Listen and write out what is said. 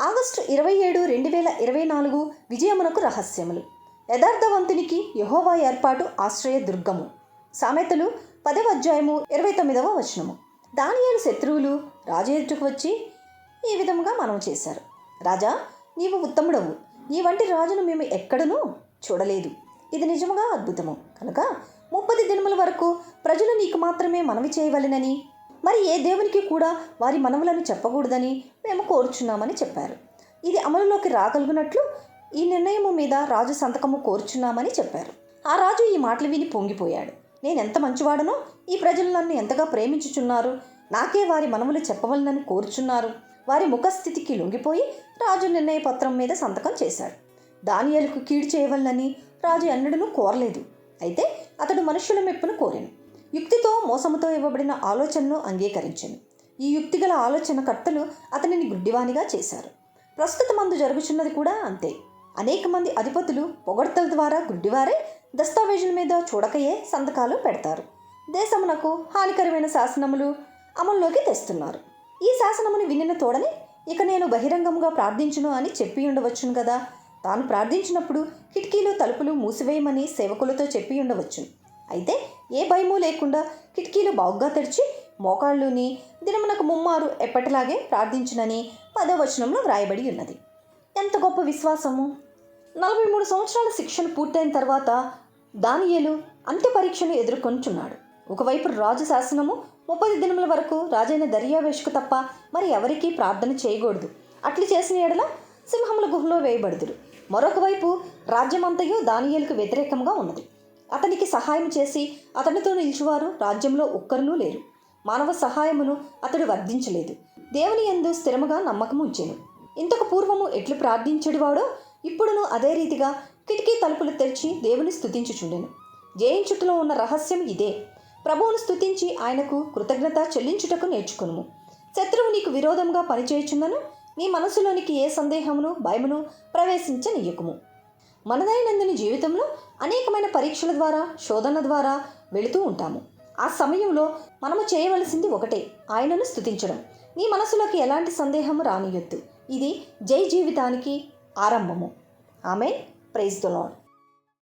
August ఇరవై ఏడు రెండు వేల ఇరవై నాలుగు విజయమునకు రహస్యములు. యథార్థవంతునికి యహోవా ఏర్పాటు ఆశ్రయ దుర్గము. సామెతలు పదవ అధ్యాయము ఇరవై తొమ్మిదవ వచనము. దానియాలు శత్రువులు రాజు వచ్చి ఈ విధముగా మనం చేశారు. రాజా నీవు ఉత్తముడవు. నీ వంటి రాజును మేము ఎక్కడనూ చూడలేదు. ఇది నిజముగా అద్భుతము. కనుక ముప్పది దినముల వరకు ప్రజలు నీకు మాత్రమే మనవి చేయవలెనని మరి ఏ దేవునికి కూడా వారి మనవులను చెప్పకూడదని మేము కోరుచున్నామని చెప్పారు. ఇది అమలులోకి రాగలుగునట్లు ఈ నిర్ణయము మీద రాజు సంతకము కోరుచున్నామని చెప్పారు. ఆ రాజు ఈ మాటలు విని పొంగిపోయాడు. నేను ఎంత మంచివాడనో ఈ ప్రజలు నన్ను ఎంతగా ప్రేమించుచున్నారు? నాకే వారి మనములు చెప్పవలనని కోరుచున్నారు. వారి ముఖస్థితికి లొంగిపోయి రాజు నిర్ణయ పత్రం మీద సంతకం చేశాడు. దానియాలకు కీడు చేయవలనని రాజు ఎన్నడూ కోరలేదు. అయితే అతడు మనుషుల మెప్పును కోరాను యుక్తితో మోసముతో ఇవ్వబడిన ఆలోచనను అంగీకరించాను. ఈ యుక్తిగల ఆలోచనకర్తలు అతనిని గుడ్డివానిగా చేశారు. ప్రస్తుత మందు జరుగుచున్నది కూడా అంతే. అనేక మంది అధిపతులు పొగడ్తల ద్వారా గుడ్డివారే దస్తావేజుల మీద చూడకయే సంతకాలు పెడతారు. దేశమునకు హానికరమైన శాసనములు అమల్లోకి తెస్తున్నారు. ఈ శాసనమును వినిన తోడని ఇక నేను బహిరంగముగా ప్రార్థించును అని చెప్పి ఉండవచ్చును కదా. తాను ప్రార్థించినప్పుడు కిటికీలు తలుపులు మూసివేయమని సేవకులతో చెప్పి ఉండవచ్చును. అయితే ఏ భయమూ లేకుండా కిటికీలు బాగుగా తెరిచి మోకాళ్ళుని దినమునకు ముమ్మారు ఎప్పటిలాగే ప్రార్థించునని పదవచనంలో వ్రాయబడి ఉన్నది. ఎంత గొప్ప విశ్వాసము! నలభై మూడు సంవత్సరాల శిక్షణ పూర్తయిన తర్వాత దానియేలు అంత్య పరీక్షను ఎదుర్కొంటున్నాడు. ఒకవైపు రాజు శాసనము ముప్పై దినముల వరకు రాజైన దర్యావేషకు తప్ప మరి ఎవరికీ ప్రార్థన చేయకూడదు. అట్లు చేసిన ఎడల సింహముల గుహలో వేయబడుదురు. మరొకవైపు రాజ్యమంతయు దానియేలుకు వ్యతిరేకంగా ఉన్నది. అతనికి సహాయం చేసి అతనితో నిలిచివారు రాజ్యంలో ఒక్కరునూ లేరు. మానవ సహాయమును అతడు వర్ధించలేదు. దేవుని ఎందు స్థిరముగా నమ్మకం ఉంచెను. ఇంతకు పూర్వము ఎట్లు ప్రార్థించడివాడో ఇప్పుడును అదే రీతిగా కిటికీ తలుపులు తెరిచి దేవుని స్థుతించుచుండెను జయించుటలో ఉన్న రహస్యం ఇదే. ప్రభువును స్థుతించి ఆయనకు కృతజ్ఞత చెల్లించుటకు నేర్చుకును శత్రువు నీకు విరోధంగా పనిచేయుచున్నను నీ మనసులోనికి ఏ సందేహమును భయమును ప్రవేశించనీయకుము. మనదైనందుని జీవితంలో అనేకమైన పరీక్షల ద్వారా శోధన ద్వారా వెళుతూ ఉంటాము. ఆ సమయంలో మనము చేయవలసింది ఒకటే ఆయనను స్థుతించడం నీ మనసులోకి ఎలాంటి సందేహము రానియొద్దు. ఇది జై జీవితానికి ఆరంభము. ఆమె ప్రైజ్ ద లాడ్